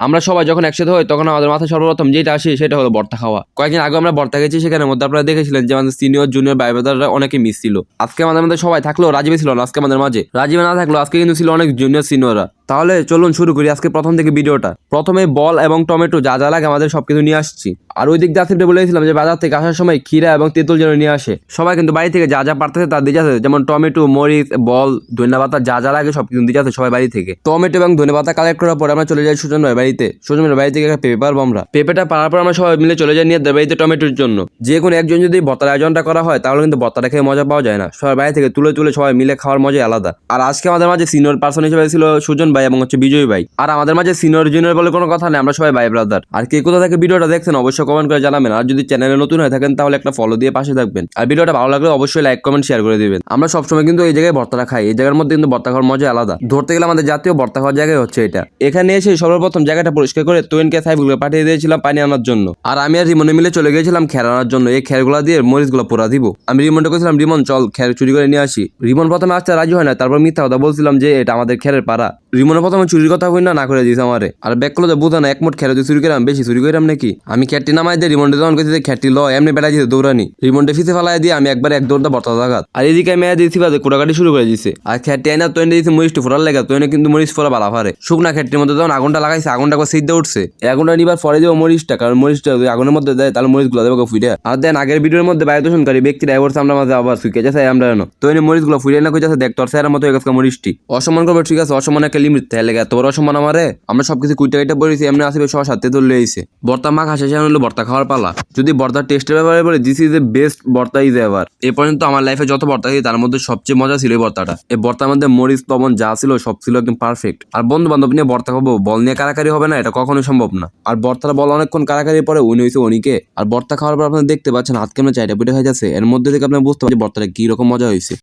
আমরা সবাই যখন একসাথে হই তখন আমাদের মাথায় সর্বপ্রথম যেটা আসে সেটা হলো বর্তা খাওয়া। কয়েকদিন আগে আমরা বর্তা গেছি সেখানে মধ্যে আপনারা দেখেছিলেন যে আমাদের সিনিয়র জুনিয়র ভাই ব্রাদাররা অনেকে মিস ছিল। আজকে আমাদের মধ্যে সবাই থাকলেও রাজীব ছিল না, আজকে আমাদের মাঝে। রাজীব না থাকল আজকে কিন্তু ছিল অনেক জুনিয়র সিনিয়ররা তাহলে চলুন শুরু করি আজকে প্রথম থেকে ভিডিওটা। প্রথমে বল এবং টমেটো যা যা লাগে আমাদের সবকিছু নিয়ে আসছি। আর ওই দিক দিয়ে বলেছিলাম যে বাজার থেকে আসার সময় ক্ষীরা এবং তেঁতুল যেন নিয়ে আসে। সবাই কিন্তু বাড়ি থেকে যা যা পারতেছে তা দিয়ে যাচ্ছে। যেমন টমেটো, মরিচ, বল, ধনিয়া পাতা যা যা লাগে সব কিছু দিয়ে যাচ্ছে সবাই বাড়ি থেকে। টমেটো এবং ধনে পাতা কালেক্ট করার পর আমরা চলে যাই সুজন ভাই বাড়িতে। সুজন ভাই বাড়ি থেকে একটা পেঁপে পারব আমরা পেঁপেটা পারার পর আমরা সবাই মিলে চলে যাই নিয়ে বাড়িতে টমেটোর জন্য। যে কোনো একজন যদি বত্তার আয়োজনটা করা হয়, তাহলে কিন্তু বত্তাটা খেয়ে মজা পাওয়া যায় না। সবাই বাড়ি থেকে তুলে তুলে সবাই মিলে খাওয়ার মজাই আলাদা। আর আজকে আমাদের মাঝে সিনিয়র পার্সন হিসেবে ছিল সুজন ভাই এবং হচ্ছে বিজয় ভাই। আর আমাদের মাঝে সিনিয়র জুনিয়র বলে কোনো কথা নেই, আমরা সবাই ভাই ব্রাদার আর কে কোথা থেকে ভিডিওটা দেখছেন অবশ্যই কমেন্ট করে জানাবেন। আর যদি চ্যানেলে নতুন হয়ে থাকেন তাহলে একটা ফলো দিয়ে পাশে থাকবেন। আর ভিডিওটা ভালো লাগলে অবশ্যই লাইক কমেন্ট শেয়ার করে দিবেন। আমরা সবসময় কিন্তু এই জায়গায় ভর্তাটা খাই, এই জায়গার মধ্যে কিন্তু ভর্তা খাওয়ার মজা আলাদা। ধরতে গেলে আমাদের জাতীয় ভর্তা খাওয়ার জায়গায় হচ্ছে এটা। এখানে এসে সর্বপ্রথম জায়গাটা পরিষ্কার করে তোয়েনকে সাইবগুলো পাঠিয়ে দিয়েছিলাম পানি আনার জন্য। আর আমি আর রিমনে মিলে চলে গিয়েছিলাম খের আনার জন্য। এই খেরগুলো দিয়ে মরিচগুলো পোড়া দিব। আমি রিমনটা করেছিলাম রিমন, চল, খের চুরি করে নিয়ে আসি। রিমন প্রথমে আসতে রাজি হয় না, তারপর মিথ্যা কথা বলছিলাম যে এটা আমাদের খেরের পাড়া। রিমনে প্রথমে চুরির কথা হই না না করে দিয়েছে আমারে। আর ব্যাক করল বুঝা না একমোট খেরে দিয়ে চুরি করলাম বেশি চুরি করলাম নাকি? আমি খ্যাটটি নামাই দিয়ে রিমন্ডে কইছি যে খ্যাটটি ল এমনি বেড়াই দিতে দৌড়ানি। রিমন্ডে ফিসে ফেলাই দিয়ে আমি একবার এক দৌড়টা বর্তা জাগাত। আর এদিকে মেয়ে দিয়েছি বাদে কোটাকাটি শুরু করে দিছে। আর খ্যাটটি আইনা তো এনে দিয়েছে মরিচটি ফোরার লেগে, তো কিন্তু মরিচ ফোরা বালা ফারে শুকনা খ্যাটটির মধ্যে যখন আগুনটা লাগাইছে, আগুনটা একবার সিদ্ধ উঠছে। আগুনটা নিবার পরে দেবো মরিচটা কারণ মরিচটা যদি আগুনের মধ্যে দেয়, তাহলে মরিচ মরিচগুলো দেবো ফুটে আর দেন আগের ভিডিওর মধ্যে বায়ু দূষণকারী ব্যক্তি ড্রাইভার আমরা মাঝে আবার সুইকে যাচ্ছে আমরা জানো তো এনে মরিচগুলো ফুটে না কইছে, দেখ, তোর স্যারের মতো এগাছ মরিচটি অসম্মান করবে, ঠিক আছে, অসম্মান একটা লিমিট তাহলে এত বড় অসম্মান আমারে? আমরা সবকিছু কুইটা কুইটা বলেছি এমনি আসবে সব সাথে তো লইছে বর্তা মাখ আসে সে হলো বর্তা খাওয়ার পালা। যদি বর্তার টেস্টের ব্যাপারে বলে this is a best bhorta is ever এ পর্যন্ত আমার লাইফে যত বর্তা খেয়েছি, তার মধ্যে সবচেয়ে মজা ছিল এই বর্তাটা। এই বর্তার মধ্যে মরিচ, লবণ যা ছিল, সব ছিল একদম পারফেক্ট আর বন্ধু বান্ধব নিয়ে বর্তা খাব, বল নিয়ে কারাকারি হবে না, এটা কখনোই সম্ভব না। আর বর্তার বল অনেকক্ষণ কারাকারি পরে উনি হয়েছে উনিকে। আর বর্তা খাওয়ার পর আপনারা দেখতে পাচ্ছেন, হাত কেমন চাইটা পিঠে হয়ে যাচ্ছে। এর মধ্যে থেকে আপনার বুঝতে পারছেন বর্তাটা কি রকম মজা হয়েছে